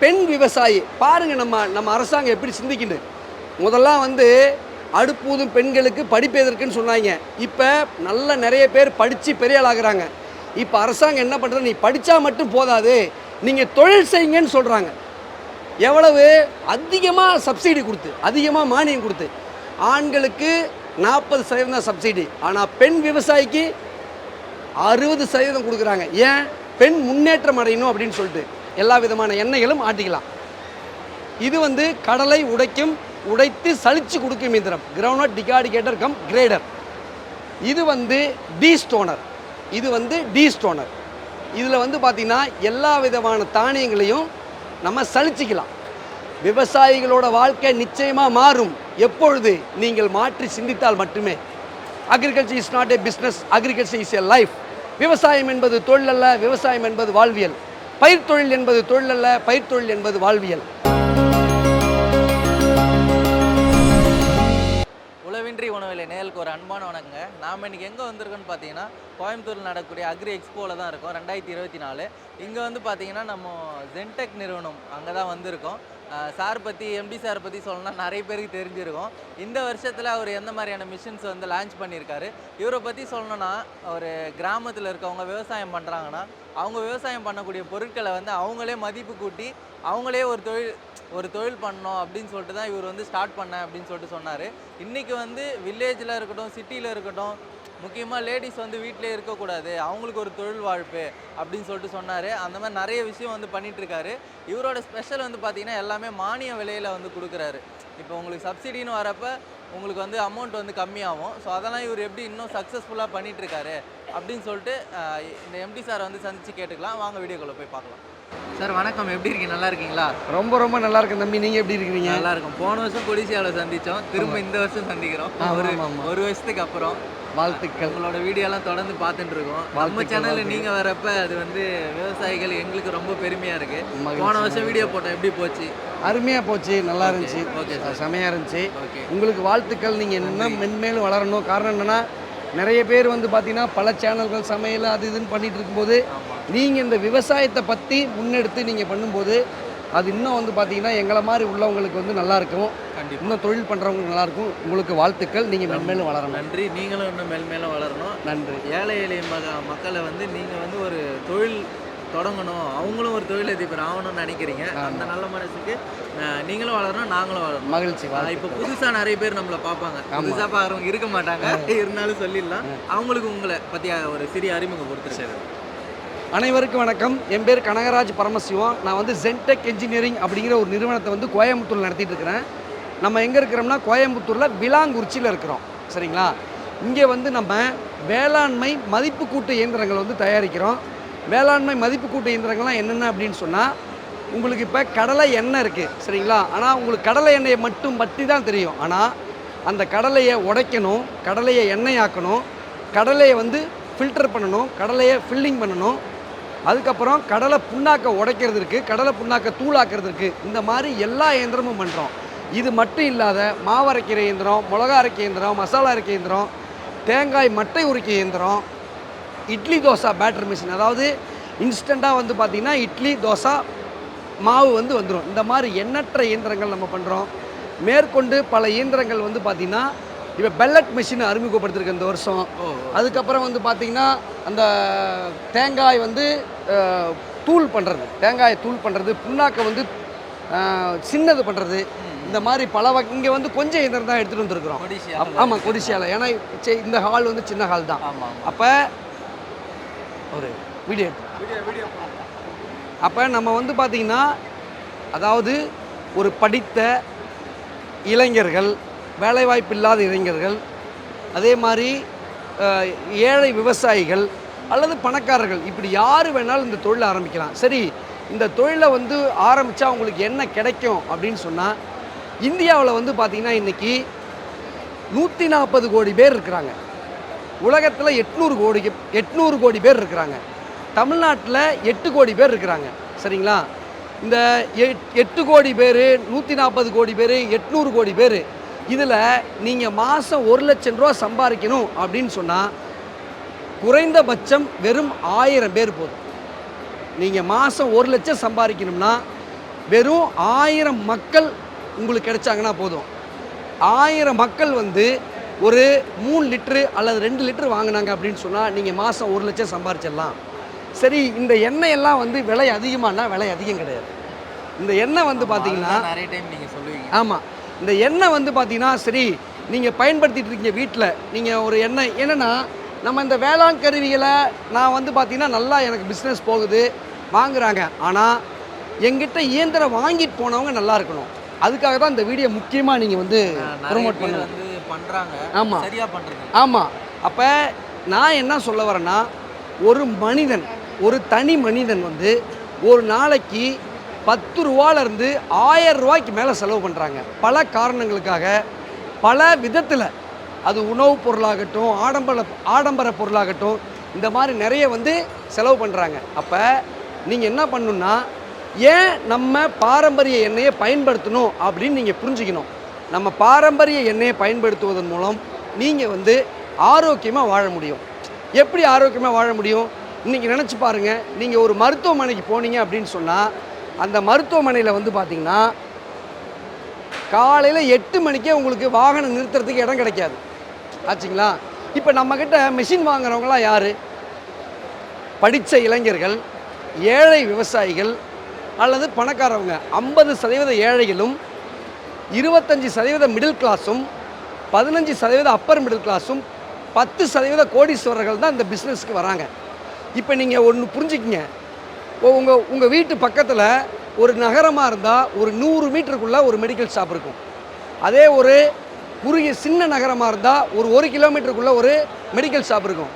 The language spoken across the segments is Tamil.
பெண் விவசாயி. பாருங்கள் நம்ம நம்ம அரசாங்கம் எப்படி சிந்திக்கிண்டு முதல்லாம் வந்து அடுப்பூதும் பெண்களுக்கு படிப்பு எதற்குன்னு சொன்னாங்க. இப்போ நல்ல நிறைய பேர் படித்து பெரிய ஆளாகிறாங்க இப்போ அரசாங்கம் என்ன பண்ணுறது நீ படித்தா மட்டும் போதாது. நீங்கள் தொழில் செய்யுங்கன்னு சொல்கிறாங்க எவ்வளவு? அதிகமாக சப்சிடி கொடுத்து அதிகமாக மானியம் கொடுத்து. ஆண்களுக்கு நாற்பது சதவீதம் சப்சிடி. ஆனால் பெண் விவசாயிக்கு அறுபது சதவீதம் கொடுக்குறாங்க. ஏன்? பெண் முன்னேற்றம் அடையணும் அப்படின்னு சொல்லிட்டு. எல்லா விதமான எண்ணெய்களும் ஆட்டிக்கலாம். இது வந்து கடலை உடைக்கும் உடைத்து சலிச்சு கொடுக்கும் இயந்திரம். கிரவுண்ட் டிகாடிகேட்டர் கம் கிரேடர் இது வந்து டி ஸ்டோனர் இது வந்து டி ஸ்டோனர் இதில் வந்து பார்த்திங்கன்னா எல்லா விதமான தானியங்களையும் நம்ம சலிச்சிக்கலாம் விவசாயிகளோட வாழ்க்கை நிச்சயமாக மாறும். எப்பொழுது? நீங்கள் மாற்றி சிந்தித்தால் மட்டுமே. Agriculture is not a business agriculture is a life விவசாயம் என்பது தொழில் அல்ல விவசாயம் என்பது வாழ்வியல். பயிர் தொழில் என்பது தொழில் அல்ல பயிர் தொழில் என்பது வாழ்வியல். உளவின்றி உணவில்லை நேருக்கு ஒரு அன்பான வணக்கங்க. நாம் இன்னைக்கு எங்கே வந்திருக்கோம்னு பார்த்தீங்கன்னா கோயம்புத்தூரில் நடக்கக்கூடிய அக்ரி எக்ஸ்போவில் தான் இருக்கோம் ரெண்டாயிரத்தி இருபத்தி நாலு. இங்கே வந்து பார்த்தீங்கன்னா நம்ம ஜென்டெக் நிறுவனம் அங்கே தான் வந்திருக்கோம். சார் பற்றி எம்டி சார் பற்றி சொல்லணும்னா நிறைய பேருக்கு தெரிஞ்சிருக்கும். இந்த வருஷத்தில் அவர் எந்த மாதிரியான மிஷின்ஸ் வந்து லான்ச் பண்ணியிருக்காரு? இவரை பற்றி சொல்லணும்னா ஒரு கிராமத்தில் இருக்கவங்க விவசாயம் பண்ணுறாங்கன்னா அவங்க விவசாயம் பண்ணக்கூடிய பொருட்களை வந்து அவங்களே மதிப்பு கூட்டி அவங்களே ஒரு தொழில் ஒரு தொழில் பண்ணோம் அப்படின்னு சொல்லிட்டு தான் இவர் வந்து ஸ்டார்ட் பண்ணேன் அப்படின்னு சொல்லிட்டு சொன்னார். இன்றைக்கி வந்து வில்லேஜில் இருக்கட்டும் சிட்டியில் இருக்கட்டும் முக்கியமாக லேடிஸ் வந்து வீட்டிலே இருக்கக்கூடாது. அவங்களுக்கு ஒரு தொழில் வாழ்ப்பு அப்படின்னு சொல்லிட்டு சொன்னார். அந்த மாதிரி நிறைய விஷயம் வந்து பண்ணிகிட்ருக்காரு இவரோட ஸ்பெஷல் வந்து பார்த்திங்கன்னா எல்லாமே மானிய விலையில் வந்து கொடுக்குறாரு. இப்போ உங்களுக்கு சப்சிடின்னு வரப்போ உங்களுக்கு வந்து அமௌண்ட் வந்து கம்மியாகும். ஸோ அதெல்லாம் இவர் எப்படி இன்னும் சக்ஸஸ்ஃபுல்லாக பண்ணிகிட்ருக்காரு அப்படின்னு சொல்லிட்டு இந்த எம்டி சார் வந்து சந்தித்து கேட்டுக்கலாம். வாங்க வீடியோக்குள்ளே போய் பார்க்கலாம். சார் வணக்கம். எப்படி இருக்கீங்க? நல்லா இருக்கீங்களா? ரொம்ப ரொம்ப நல்லா இருக்கு தம்பி. நீங்கள் எப்படி இருக்கிறீங்க? நல்லா இருக்கும். போன வருஷம் கொடிசியாவில் சந்திச்சோம். திரும்ப இந்த வருஷம் சந்திக்கிறோம். ஒரு. ஒரு வருஷத்துக்கு அப்புறம் வாழ்த்துக்கள். உங்களோட வீடியோலாம் தொடர்ந்து பார்த்துட்டு இருக்கோம். நம்ம சேனல்ல வாழ்த்துக்கள். நீங்க வரப்ப அது வந்து விவசாயிகள் எங்களுக்கு ரொம்ப பெருமையா இருக்கு. போன வருஷம் வீடியோ போட்டோம். எப்படி போச்சு? அருமையாக போச்சு. நல்லா இருந்துச்சு. okay, sir. செமையாக இருந்துச்சு. ஓகே. உங்களுக்கு வாழ்த்துக்கள். நீங்கள் இன்னும் மென்மேலும் வளரணும். காரணம் என்னென்னா நிறைய பேர் வந்து பார்த்தீங்கன்னா பல சேனல்கள் சமையல் அது இதுன்னு பண்ணிட்டு இருக்கும்போது நீங்கள் இந்த விவசாயத்தை பற்றி முன்னெடுத்து நீங்கள் பண்ணும்போது அது இன்னும் வந்து பார்த்தீங்கன்னா எங்களை மாதிரி உள்ளவங்களுக்கு வந்து நல்லா இருக்கும். கண்டிப்பா. இன்னும் தொழில் பண்ணுறவங்களுக்கு நல்லா இருக்கும். உங்களுக்கு வாழ்த்துக்கள். நீங்கள் மென்மேலும் வளரணும். நன்றி. நீங்களும் இன்னும் மேல் மேலும் வளரணும். நன்றி. ஏழை எளிய மக மக்களை வந்து நீங்க வந்து ஒரு தொழில் தொடங்கணும். அவங்களும் ஒரு தொழிலதிபர் ஆகணும்னு நினைக்கிறீங்க. அந்த நல்ல மனசுக்கு நீங்களும் வளரணும் நாங்களும் வளரணும். மகிழ்ச்சி இப்போ புதுசா நிறைய பேர் நம்மள பார்ப்பாங்க. புதுசா பார்க்குறவங்க இருக்க மாட்டாங்க. இருந்தாலும் சொல்லிடலாம். அவங்களுக்கு உங்களை பத்தி ஒரு சிறிய அறிமுகம் கொடுத்துருக்காரு அனைவருக்கும் வணக்கம். என் பேர் கனகராஜ் பரமசிவம். நான் வந்து ஜென்டெக் இன்ஜினியரிங் அப்படிங்கிற ஒரு நிறுவனத்தை வந்து கோயம்புத்தூரில் நடத்திட்டு இருக்கிறேன். நம்ம எங்கே இருக்கிறோம்னா கோயம்புத்தூரில் விலாங்குறிச்சியில் இருக்கிறோம். சரிங்களா? இங்கே வந்து நம்ம வேளாண்மை மதிப்பு கூட்டு இயந்திரங்கள் வந்து தயாரிக்கிறோம். வேளாண்மை மதிப்பு கூட்டு இயந்திரங்கள்லாம் என்னென்ன அப்படின்னு சொன்னால் உங்களுக்கு இப்போ கடலை எண்ணெய் இருக்குது சரிங்களா? ஆனால் உங்களுக்கு கடலை எண்ணெயை மட்டும் பற்றி தான் தெரியும். ஆனால் அந்த கடலையை உடைக்கணும் கடலையை எண்ணெயாக்கணும் கடலையை வந்து ஃபில்டர் பண்ணணும் கடலையை ஃபில்லிங் பண்ணணும் அதுக்கப்புறம் கடலை புண்ணாக்க உடைக்கிறது இருக்குது கடலை புண்ணாக்க தூளாக்குறது இருக்குது இந்த மாதிரி எல்லா இயந்திரமும் பண்ணுறோம் இது மட்டும் இல்லாத மாவு அரைக்கிற இயந்திரம் மிளகா அரைக்க இயந்திரம் மசாலா அரைக்க இயந்திரம் தேங்காய் மட்டை உரிக்க இயந்திரம் இட்லி தோசை பேட்டர் மிஷின். அதாவது இன்ஸ்டண்ட்டாக வந்து பார்த்திங்கன்னா இட்லி தோசை மாவு வந்து வந்துடும் இந்த மாதிரி எண்ணற்ற இயந்திரங்கள் நம்ம பண்ணுறோம் மேற்கொண்டு பல இயந்திரங்கள் வந்து பார்த்திங்கன்னா இப்போ பெல்லட் மிஷின் அறிமுகப்படுத்திருக்கு இந்த வருஷம். அதுக்கப்புறம் வந்து பார்த்திங்கன்னா அந்த தேங்காய் வந்து தூள் பண்ணுறது தேங்காயை தூள் பண்ணுறது புண்ணாக்கை வந்து சின்னது பண்ணுறது இந்த மாதிரி பல வகை இங்கே வந்து கொஞ்சம் இயந்திரம் தான் எடுத்துகிட்டு வந்துருக்குறோம். ஆமாம் கொடிசியாவில் ஏன்னா இந்த ஹால் வந்து சின்ன ஹால் தான். அப்போ ஒரு வீடியோ அப்போ நம்ம வந்து பார்த்திங்கன்னா அதாவது ஒரு படித்த இளைஞர்கள் வேலைவாய்ப்பு இல்லாத இளைஞர்கள் அதே மாதிரி ஏழை விவசாயிகள் அல்லது பணக்காரர்கள் இப்படி யார் வேணாலும் இந்த தொழிலை ஆரம்பிக்கலாம். சரி இந்த தொழிலை வந்து ஆரம்பித்தா அவங்களுக்கு என்ன கிடைக்கும் அப்படின்னு சொன்னால் இந்தியாவில் வந்து பார்த்திங்கன்னா இன்றைக்கி நூற்றி நாற்பது கோடி பேர் இருக்கிறாங்க. உலகத்தில் எட்நூறு கோடி எட்நூறு கோடி பேர் இருக்கிறாங்க. தமிழ்நாட்டில் எட்டு கோடி பேர் இருக்கிறாங்க. சரிங்களா? இந்த எட் எட்டு கோடி பேர் நூற்றி நாற்பது கோடி பேர் எட்நூறு கோடி பேர் இதில் நீங்கள் மாதம் ஒரு லட்சம் ரூபா சம்பாதிக்கணும் அப்படின்னு சொன்னால் குறைந்தபட்சம் வெறும் ஆயிரம் பேர் போதும். நீங்கள் மாதம் ஒரு லட்சம் சம்பாதிக்கணும்னா வெறும் ஆயிரம் மக்கள் உங்களுக்கு கிடைச்சாங்கன்னா போதும். ஆயிரம் மக்கள் வந்து ஒரு மூணு லிட்ரு அல்லது ரெண்டு லிட்டரு வாங்கினாங்க அப்படின்னு சொன்னால் நீங்கள் மாதம் ஒரு லட்சம் சம்பாரிச்சிடலாம் சரி இந்த எண்ணெய் எல்லாம் வந்து விலை அதிகமானா விலை அதிகம் கிடையாது. இந்த எண்ணெய் வந்து பார்த்தீங்கன்னா நிறைய டைம் நீங்கள் சொல்லுவீங்க. ஆமாம் இந்த எண்ணெய் வந்து பார்த்தீங்கன்னா சரி நீங்கள் பயன்படுத்திட்டு இருக்கீங்க வீட்டில் நீங்கள் ஒரு எண்ணெய் என்னென்னா நம்ம இந்த வேளாண் கருவிகளை நான் வந்து பார்த்தீங்கன்னா நல்லா எனக்கு பிஸ்னஸ் போகுது வாங்குறாங்க. ஆனால் எங்கிட்ட இயந்திரம் வாங்கிட்டு போனவங்க நல்லா இருக்கணும். அதுக்காக தான் இந்த வீடியோ முக்கியமாக நீங்கள் வந்து ப்ரொமோட் பேர் பண்ணுங்க. வந்து பண்றாங்க. ஆமா. சரியா பண்றது ஆமாம் அப்போ நான் என்ன சொல்ல வரேன்னா ஒரு மனிதன் ஒரு தனி மனிதன் வந்து ஒரு நாளைக்கு பத்து ரூபாலேருந்து ஆயிரம் ரூபாய்க்கு மேலே செலவு பண்ணுறாங்க. பல காரணங்களுக்காக பல விதத்தில். அது உணவுப் பொருளாகட்டும் ஆடம்பர ஆடம்பர பொருளாகட்டும் இந்த மாதிரி நிறைய வந்து செலவு பண்ணுறாங்க. அப்போ நீங்கள் என்ன பண்ணணுன்னா ஏன் நம்ம பாரம்பரிய எண்ணெயை பயன்படுத்தணும் அப்படின்னு நீங்கள் புரிஞ்சுக்கணும். நம்ம பாரம்பரிய எண்ணெயை பயன்படுத்துவதன் மூலம் நீங்கள் வந்து ஆரோக்கியமாக வாழ முடியும். எப்படி ஆரோக்கியமாக வாழ முடியும்? இன்றைக்கி நினச்சி பாருங்கள் நீங்கள் ஒரு மருத்துவமனைக்கு போனீங்க அப்படின்னு சொன்னால் அந்த மருத்துவமனையில் வந்து பார்த்தீங்கன்னா காலையில் எட்டு மணிக்கே உங்களுக்கு வாகனம் நிறுத்துறதுக்கு இடம் கிடைக்காது. ஆச்சுங்களா? இப்போ நம்மக்கிட்ட மிஷின் வாங்குறவங்களாம் யார்? படித்த இளைஞர்கள் ஏழை விவசாயிகள் அல்லது பணக்காரவங்க. ஐம்பது சதவீத ஏழைகளும் இருபத்தஞ்சி சதவீத மிடில் கிளாஸும் பதினஞ்சு சதவீத அப்பர் மிடில் கிளாஸும் பத்து சதவீத கோடீஸ்வரர்கள் தான் இந்த பிஸ்னஸ்க்கு வராங்க. இப்போ நீங்கள் ஒன்று புரிஞ்சுக்கிங்க. உங்கள் உங்கள் வீட்டு பக்கத்தில் ஒரு நகரமாக இருந்தால் ஒரு நூறு மீட்டருக்குள்ளே ஒரு மெடிக்கல் ஷாப் இருக்கும். அதே ஒரு குறுகிய சின்ன நகரமாக இருந்தால் ஒரு ஒரு கிலோமீட்டருக்குள்ளே ஒரு மெடிக்கல் ஷாப் இருக்கும்.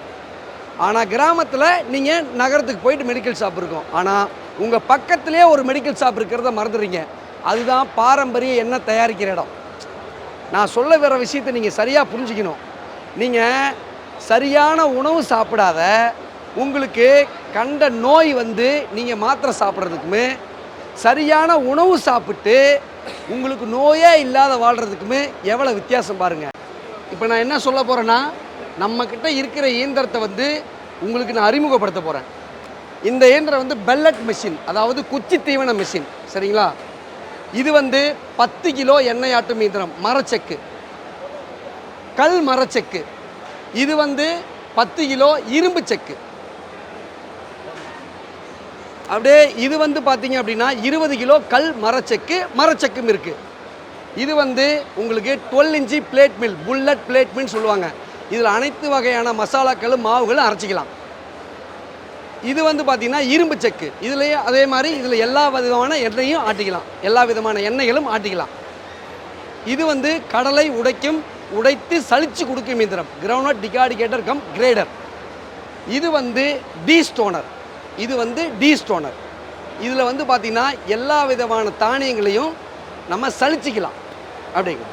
ஆனால் கிராமத்தில் நீங்கள் நகரத்துக்கு போயிட்டு மெடிக்கல் ஷாப் இருக்கும். ஆனால் உங்கள் பக்கத்துலேயே ஒரு மெடிக்கல் ஷாப் இருக்கிறத மறந்துடுறீங்க. அதுதான் பாரம்பரிய எண்ணெய் தயாரிக்கிற இடம். நான் சொல்ல வர விஷயத்தை நீங்கள் சரியாக புரிஞ்சுக்கணும். நீங்கள் சரியான உணவு சாப்பிடாத உங்களுக்கு கண்ட நோய் வந்து நீங்கள் மாத்திரை சாப்பிட்றதுக்குமே சரியான உணவு சாப்பிட்டு உங்களுக்கு நோயே இல்லாத வாழ்கிறதுக்குமே எவ்வளோ வித்தியாசம் பாருங்கள் இப்போ நான் என்ன சொல்ல போகிறேன்னா நம்மக்கிட்ட இருக்கிற இயந்திரத்தை வந்து உங்களுக்கு நான் அறிமுகப்படுத்த போகிறேன் இந்த இயந்திரம் வந்து பெல்லட் மிஷின் அதாவது குச்சி தீவன மிஷின் சரிங்களா? இது வந்து பத்து கிலோ எண்ணெய் ஆட்டும் இயந்திரம் மரச்செக்கு. கல் மரச்செக்கு. இது வந்து பத்து கிலோ இரும்பு செக்கு. அப்படியே இது வந்து பார்த்தீங்க அப்படின்னா இருபது கிலோ கல் மரச்செக்கு மரச்செக்கும் இருக்குது இது வந்து உங்களுக்கு twelve inch blade mill bullet blade mill சொல்லுவாங்க. இதில் அனைத்து வகையான மசாலாக்களும் மாவுகளும் அரைச்சிக்கலாம். இது வந்து பார்த்திங்கன்னா இரும்பு செக்கு. இதுலேயே அதே மாதிரி இதில் எல்லா விதமான எண்ணெயும் ஆட்டிக்கலாம். எல்லா விதமான எண்ணெய்களும் ஆட்டிக்கலாம். இது வந்து கடலை உடைக்கும் உடைத்து சளிச்சு கொடுக்கும் இயந்திரம். கிரவுண்ட் டிகாடிகேட்டர் கம் கிரேடர் இது வந்து டீ ஸ்டோனர் இது வந்து டீ ஸ்டோனர் இதில் வந்து பார்த்திங்கன்னா எல்லா விதமான தானியங்களையும் நம்ம சலிச்சிக்கலாம். அப்படிங்க.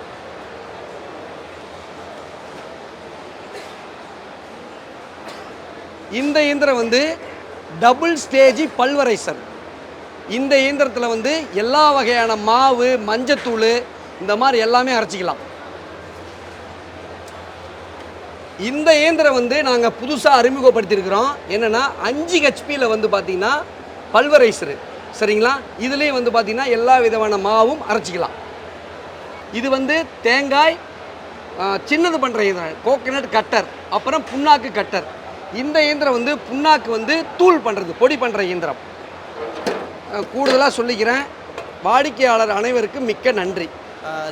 இந்த இயந்திரம் வந்து டபுள் ஸ்டேஜி பல்வரைசர் இந்த இயந்திரத்தில் வந்து எல்லா வகையான மாவு மஞ்சத்தூள் இந்த மாதிரி எல்லாமே அரைச்சிக்கலாம். இந்த இயந்திரம் வந்து நாங்கள் புதுசாக அறிமுகப்படுத்தியிருக்கிறோம். என்னென்னா அஞ்சு ஹெச்பியில் வந்து பார்த்திங்கன்னா பல்வரைசரு. சரிங்களா? இதுலேயும் வந்து பார்த்திங்கன்னா எல்லா விதமான மாவும் அரைச்சிக்கலாம். இது வந்து தேங்காய் சின்னது பண்ணுற இயந்திரம். கோகனட் கட்டர் அப்புறம் புண்ணாக்கு கட்டர் இந்த இயந்திரம் வந்து புண்ணாக்கு வந்து தூள் பண்ணுறது பொடி பண்ணுற இயந்திரம். கூடுதலாக சொல்லிக்கிறேன். வாடிக்கையாளர் அனைவருக்கும் மிக்க நன்றி.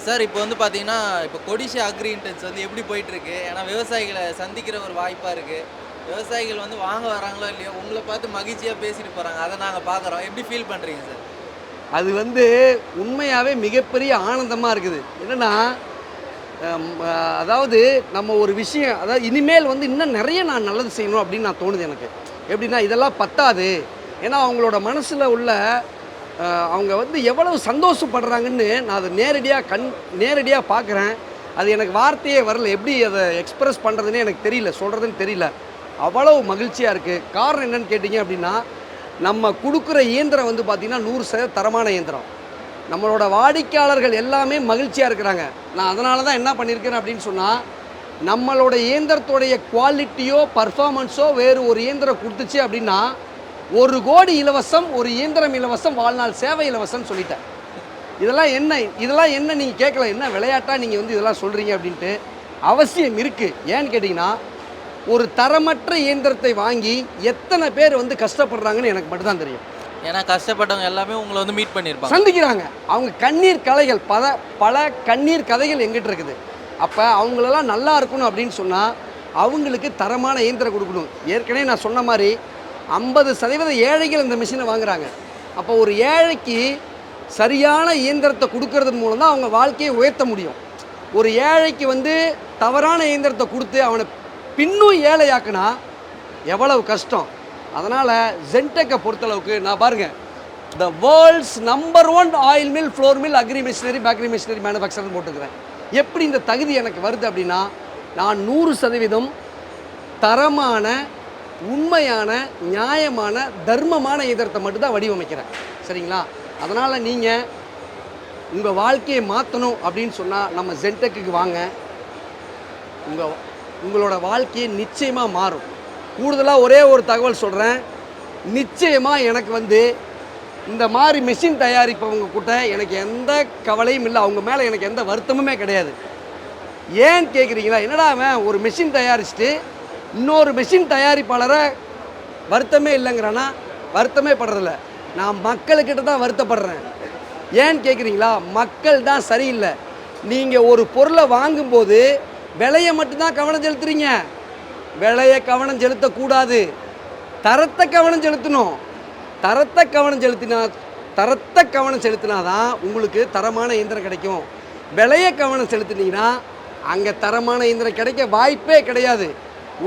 சார் இப்போ வந்து பார்த்தீங்கன்னா இப்போ கொடிஷா அக்ரி இன்டென்ஸ் வந்து எப்படி போயிட்டுருக்கு? ஏன்னா விவசாயிகளை சந்திக்கிற ஒரு வாய்ப்பாக இருக்குது விவசாயிகள் வந்து வாங்க வராங்களோ இல்லையோ உங்களை பார்த்து மகிழ்ச்சியாக பேசிட்டு போகிறாங்க அதை நாங்கள் பார்க்குறோம் எப்படி ஃபீல் பண்ணுறீங்க சார்? அது வந்து உண்மையாகவே மிகப்பெரிய ஆனந்தமாக இருக்குது. என்னென்னா அதாவது நம்ம ஒரு விஷயம் அதாவது இனிமேல் வந்து இன்னும் நிறைய நான் நல்லது செய்யணும் அப்படின்னு நான் தோணுது எனக்கு. எப்படின்னா இதெல்லாம் பத்தாது. ஏன்னா அவங்களோட மனசில் உள்ள அவங்க வந்து எவ்வளவு சந்தோஷப்படுறாங்கன்னு நான் அதை நேரடியாக கண் நேரடியாக பார்க்குறேன். அது எனக்கு வார்த்தையே வரல. எப்படி அதை எக்ஸ்ப்ரெஸ் பண்ணுறதுன்னு எனக்கு தெரியல. சொல்கிறதுன்னு தெரியல. அவ்வளவு மகிழ்ச்சியாக இருக்குது காரணம் என்னன்னு கேட்டிங்க அப்படின்னா நம்ம கொடுக்குற இயந்திரம் வந்து பார்த்திங்கன்னா நூறு சதவீத தரமான இயந்திரம். நம்மளோட வாடிக்கையாளர்கள் எல்லாமே மகிழ்ச்சியாக இருக்கிறாங்க. நான் அதனால தான் என்ன பண்ணியிருக்கிறேன் அப்படின்னு சொன்னால் நம்மளோட இயந்திரத்தோடைய குவாலிட்டியோ பர்ஃபாமன்ஸோ வேறு ஒரு இயந்திரம் கொடுத்துச்சு அப்படின்னா ஒரு கோடி இலவசம் ஒரு இயந்திரம் இலவசம் வாழ்நாள் சேவை இலவசம் சொல்லிட்டேன். இதெல்லாம் என்ன இதெல்லாம் என்ன நீங்கள் கேட்கல என்ன விளையாட்டா நீங்கள் வந்து இதெல்லாம் சொல்கிறீங்க அப்படின்ட்டு அவசியம் இருக்குது ஏன்னு கேட்டிங்கன்னா ஒரு தரமற்ற இயந்திரத்தை வாங்கி எத்தனை பேர் வந்து கஷ்டப்படுறாங்கன்னு எனக்கு மட்டும்தான் தெரியும். ஏன்னா கஷ்டப்பட்டவங்க எல்லாமே உங்களை வந்து மீட் பண்ணியிருப்பாங்க. சந்திக்கிறாங்க. அவங்க கண்ணீர் கலைகள் பல பல கண்ணீர் கதைகள் எங்கிட்ட இருக்குது. அப்போ அவங்களெல்லாம் நல்லா இருக்கணும் அப்படின்னு சொன்னால் அவங்களுக்கு தரமான இயந்திரம் கொடுக்கணும். ஏற்கனவே நான் சொன்ன மாதிரி ஐம்பது சதவீத ஏழைகள் இந்த மிஷினை வாங்குறாங்க. அப்போ ஒரு ஏழைக்கு சரியான இயந்திரத்தை கொடுக்கறது மூலம் தான் அவங்க வாழ்க்கையை உயர்த்த முடியும். ஒரு ஏழைக்கு வந்து தவறான இயந்திரத்தை கொடுத்து அவனை பின்னும் ஏழையாக்குனா எவ்வளவு கஷ்டம். அதனால் ஜென்டெக்கை பொறுத்தளவுக்கு நான் பாருங்கள் the world's number one oil mill flour mill agri machinery bakery machinery மேனுஃபேக்சர்னு போட்டுக்கிறேன் எப்படி இந்த தகுதி எனக்கு வருது அப்படின்னா நான் நூறு சதவீதம் தரமான உண்மையான நியாயமான தர்மமான எதிர்த்தை மட்டும்தான் வடிவமைக்கிறேன். சரிங்களா? அதனால் நீங்கள் உங்கள் வாழ்க்கையை மாற்றணும் அப்படின்னு சொன்னால் நம்ம ஜென்டெக்குக்கு வாங்க. உங்கள் உங்களோட வாழ்க்கையை நிச்சயமாக மாறும். கூடுதலாக ஒரே ஒரு தகவல் சொல்கிறேன் நிச்சயமாக எனக்கு வந்து இந்த மாதிரி மிஷின் தயாரிப்பவங்க கூட எனக்கு எந்த கவலையும் இல்லை. அவங்க மேலே எனக்கு எந்த வருத்தமுமே கிடையாது. ஏன் கேட்குறீங்களா என்னடா அவன் ஒரு மெஷின் தயாரிச்சுட்டு இன்னொரு மிஷின் தயாரிப்பாளரை வருத்தமே இல்லைங்கிறானா? வருத்தமே படுறதில்ல. நான் மக்கள்கிட்ட தான் வருத்தப்படுறேன். ஏன்னு கேட்குறீங்களா மக்கள் தான் சரியில்லை. நீங்கள் ஒரு பொருளை வாங்கும்போது விலையை மட்டும்தான் கவனம் செலுத்துறீங்க. விலையை கவனம் செலுத்தக்கூடாது. தரத்தை கவனம் செலுத்தணும். தரத்தை கவனம் செலுத்தினா தரத்தை கவனம் செலுத்தினா தான் உங்களுக்கு தரமான இயந்திரம் கிடைக்கும். விலையை கவனம் செலுத்தினீங்கன்னா அங்கே தரமான இயந்திரம் கிடைக்க வாய்ப்பே கிடையாது.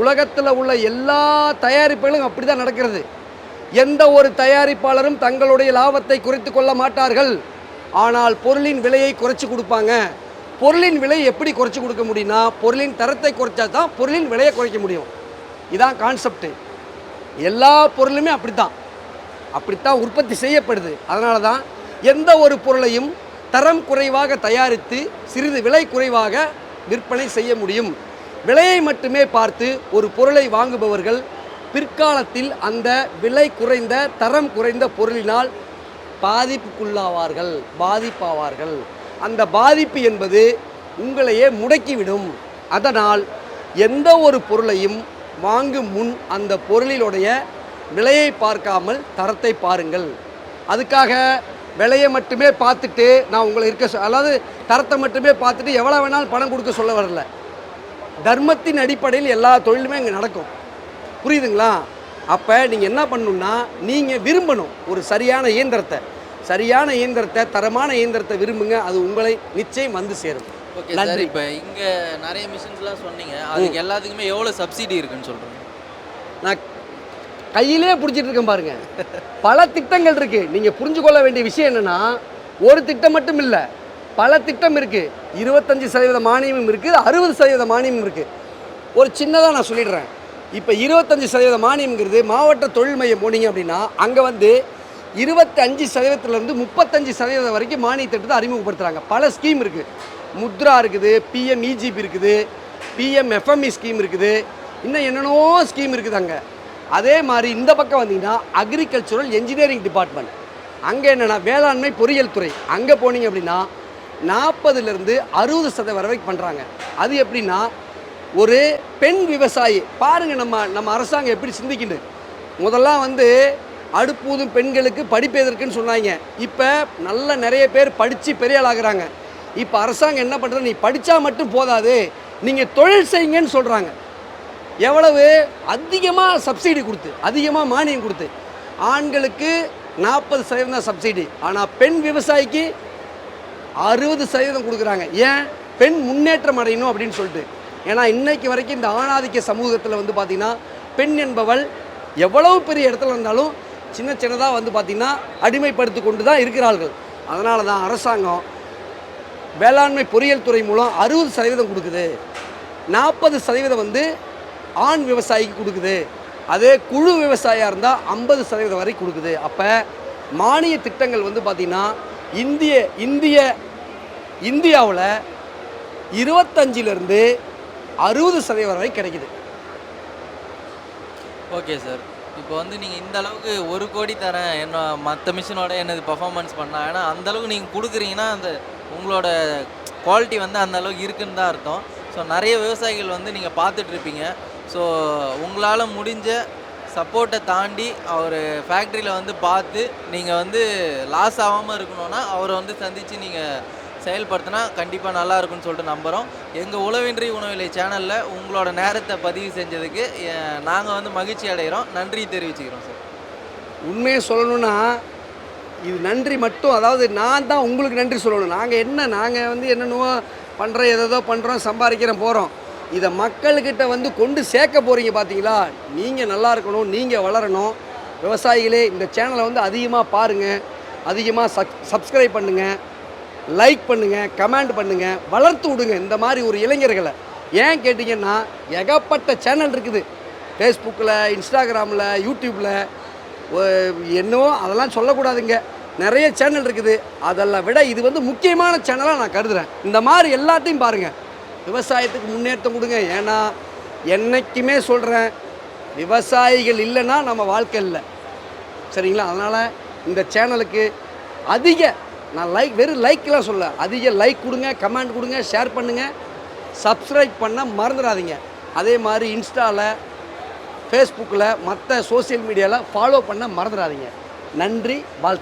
உலகத்தில் உள்ள எல்லா தயாரிப்புகளும் அப்படி தான் நடக்கிறது. எந்த ஒரு தயாரிப்பாளரும் தங்களுடைய லாபத்தை குறைத்து கொள்ள மாட்டார்கள். ஆனால் பொருளின் விலையை குறைச்சி கொடுப்பாங்க. பொருளின் விலை எப்படி குறைச்சி கொடுக்க முடியும்னா பொருளின் தரத்தை குறைச்சா தான் பொருளின் விலையை குறைக்க முடியும். இதான் கான்செப்ட் எல்லா பொருளுமே அப்படித்தான். அப்படித்தான் உற்பத்தி செய்யப்படுது. அதனால தான் எந்த ஒரு பொருளையும் தரம் குறைவாக தயாரித்து சிறிது விலை குறைவாக விற்பனை செய்ய முடியும். விலையை மட்டுமே பார்த்து ஒரு பொருளை வாங்குபவர்கள் பிற்காலத்தில் அந்த விலை குறைந்த தரம் குறைந்த பொருளினால் பாதிப்புக்குள்ளாவார்கள் பாதிப்பாவார்கள். அந்த பாதிப்பு என்பது உங்களையே முடக்கிவிடும். அதனால் எந்த ஒரு பொருளையும் வாங்கும் முன் அந்த பொருளினுடைய விலையை பார்க்காமல் தரத்தை பாருங்கள். அதுக்காக விலையை மட்டுமே பார்த்துட்டு நான் உங்களை இருக்க அதாவது தரத்தை மட்டுமே பார்த்துட்டு எவ்வளோ வேணாலும் பணம் கொடுக்க சொல்ல வரல. தர்மத்தின் அடிப்படையில் எல்லா தொழிலுமே இங்கே நடக்கும். புரியுதுங்களா? அப்போ நீங்கள் என்ன பண்ணணும்னா நீங்கள் விரும்பணும் ஒரு சரியான இயந்திரத்தை. சரியான இயந்திரத்தை தரமான இயந்திரத்தை விரும்புங்க. அது உங்களை நிச்சயம் வந்து சேரும். Okay sir. நன்றி. இப்போ இங்கே நிறைய மிஷின்ஸ்லாம் சொன்னீங்க. அதுக்கு எல்லாத்துக்குமே எவ்வளோ சப்சிடி இருக்குன்னு சொல்கிறேன் நான் கையிலே பிடிச்சிட்டு இருக்கேன் பாருங்க. பல திட்டங்கள் இருக்கு. நீங்க புரிஞ்சு கொள்ள வேண்டிய விஷயம் என்னன்னா ஒரு திட்டம் மட்டும் இல்லை. பல திட்டம் இருக்குது இருபத்தஞ்சு சதவீத மானியமும் இருக்குது அறுபது சதவீத மானியமும் இருக்குது ஒரு சின்னதாக நான் சொல்லிடுறேன். இப்போ இருபத்தஞ்சி சதவீத மானியம்ங்கிறது மாவட்ட தொழில் மையம் போனீங்க அப்படின்னா அங்கே வந்து இருபத்தி அஞ்சு சதவீதத்துலேருந்து முப்பத்தஞ்சு சதவீதம் வரைக்கும் மானிய திட்டத்தை அறிமுகப்படுத்துகிறாங்க பல ஸ்கீம் இருக்குது முத்ரா இருக்குது பிஎம் இஜிபி இருக்குது பிஎம் எஃப்எம்இ ஸ்கீம் இருக்குது. இன்னும் என்னென்னவோ ஸ்கீம் இருக்குது அங்கே. அதே மாதிரி இந்த பக்கம் வந்தீங்கன்னா அக்ரிகல்ச்சுரல் என்ஜினியரிங் டிபார்ட்மெண்ட் அங்கே என்னென்னா வேளாண்மை பொறியியல் துறை. அங்கே போனீங்க அப்படின்னா நாற்பதுலேருந்து அறுபது சதவீதம் வரைக்கும் பண்ணுறாங்க அது எப்படின்னா ஒரு பெண் விவசாயி பாருங்கள் நம்ம நம்ம அரசாங்கம் எப்படி சிந்திக்கிண்டு முதல்லாம் வந்து அடுப்பூதும் பெண்களுக்கு படிப்பு எதற்குன்னு சொன்னாங்க. இப்போ நல்ல நிறைய பேர் படித்து பெரிய ஆளாகிறாங்க இப்போ அரசாங்கம் என்ன பண்ணுறது நீ படித்தா மட்டும் போதாது. நீங்கள் தொழில் செய்யுங்கன்னு சொல்கிறாங்க எவ்வளவு? அதிகமாக சப்சிடி கொடுத்து அதிகமாக மானியம் கொடுத்து. ஆண்களுக்கு நாற்பது சதவீதம் தான் சப்சிடி ஆனால் பெண் விவசாயிக்கு அறுபது சதவீதம் கொடுக்குறாங்க. ஏன்? பெண் முன்னேற்றம் அடையணும் அப்படின்னு சொல்லிட்டு. ஏன்னா இன்னைக்கு வரைக்கும் இந்த ஆணாதிக்க சமூகத்தில் வந்து பார்த்திங்கன்னா பெண் என்பவள் எவ்வளவு பெரிய இடத்துல இருந்தாலும் சின்ன சின்னதாக வந்து பார்த்திங்கன்னா அடிமைப்படுத்தி கொண்டு தான் இருக்கிறார்கள். அதனால தான் அரசாங்கம் வேளாண்மை பொறியியல் துறை மூலம் அறுபது சதவீதம் கொடுக்குது. நாற்பது சதவீதம் வந்து ஆண் விவசாயிக்கு கொடுக்குது. அதே குழு விவசாயியாக இருந்தால் ஐம்பது சதவீதம் வரை கொடுக்குது. அப்போ மானிய திட்டங்கள் வந்து பார்த்திங்கன்னா இந்திய இந்திய இந்தியாவில் இருபத்தஞ்சிலிருந்து அறுபது சதவீதம் வரை கிடைக்குது. Okay sir. இப்போ வந்து நீங்கள் இந்த அளவுக்கு ஒரு கோடி தரேன் என்ன மற்ற மிஷினோட என்னது பர்ஃபார்மன்ஸ் பண்ணால் ஏன்னா அந்தளவுக்கு நீங்கள் கொடுக்குறீங்கன்னா அந்த உங்களோட குவாலிட்டி வந்து அந்த அளவுக்கு இருக்குன்னு தான் அர்த்தம். ஸோ நிறைய விவசாயிகள் வந்து நீங்கள் பார்த்துட்ருப்பீங்க ஸோ உங்களால் முடிஞ்ச சப்போர்ட்டை தாண்டி அவர் ஃபேக்ட்ரியில் வந்து பார்த்து நீங்கள் வந்து லாஸ் ஆகாமல் இருக்கணும்னா அவரை வந்து சந்தித்து நீங்கள் செயல்படுத்தினா கண்டிப்பாக நல்லா இருக்கும்னு சொல்லிட்டு நம்புகிறோம் எங்கள் உளவின்றி உணவிலை சேனலில் உங்களோட நேரத்தை பதிவு செஞ்சதுக்கு நாங்கள் வந்து மகிழ்ச்சி அடைகிறோம் நன்றி தெரிவிச்சுக்கிறோம் சார் உண்மையை சொல்லணும்னா இது நன்றி மட்டும் அதாவது நான் தான் உங்களுக்கு நன்றி சொல்லணும். நாங்கள் என்ன நாங்கள் வந்து என்னென்னவோ பண்ணுறோம் எதோ பண்ணுறோம் சம்பாதிக்கிறோம் போகிறோம் இதை மக்கள்கிட்ட வந்து கொண்டு சேர்க்க போகிறீங்க பார்த்தீங்களா நீங்கள் நல்லா இருக்கணும் நீங்கள் வளரணும். விவசாயிகளே இந்த சேனலை வந்து அதிகமாக பாருங்கள் அதிகமாக சப் சப்ஸ்கிரைப் பண்ணுங்கள் லைக் பண்ணுங்கள் கமெண்ட் பண்ணுங்கள் வளர்த்து விடுங்க இந்த மாதிரி ஒரு இளைஞர்களை. ஏன் கேட்டிங்கன்னா ஏகப்பட்ட சேனல் இருக்குது. ஃபேஸ்புக்கில் இன்ஸ்டாகிராமில் யூடியூப்பில் என்னவோ அதெல்லாம் சொல்லக்கூடாதுங்க. நிறைய சேனல் இருக்குது. அதெல்லாம் விட இது வந்து முக்கியமான சேனலாக நான் கருதுகிறேன் இந்த மாதிரி எல்லாத்தையும் பாருங்கள் விவசாயத்துக்கு முன்னேற்றம் கொடுங்க. ஏன்னா என்றைக்குமே சொல்கிறேன் விவசாயிகள் இல்லைன்னா நம்ம வாழ்க்கை இல்லை. சரிங்களா? அதனால் இந்த சேனலுக்கு அதிக நான் லைக் வெறும் லைக்லாம் சொல்ல அதிக லைக் கொடுங்க கமெண்ட் கொடுங்க ஷேர் பண்ணுங்கள் சப்ஸ்கிரைப் பண்ண மறந்துடாதீங்க. அதே மாதிரி இன்ஸ்டாவில் ஃபேஸ்புக்கில் மற்ற சோஷியல் மீடியாவில் ஃபாலோ பண்ண மறந்துடாதீங்க. நன்றி வாழ்த்து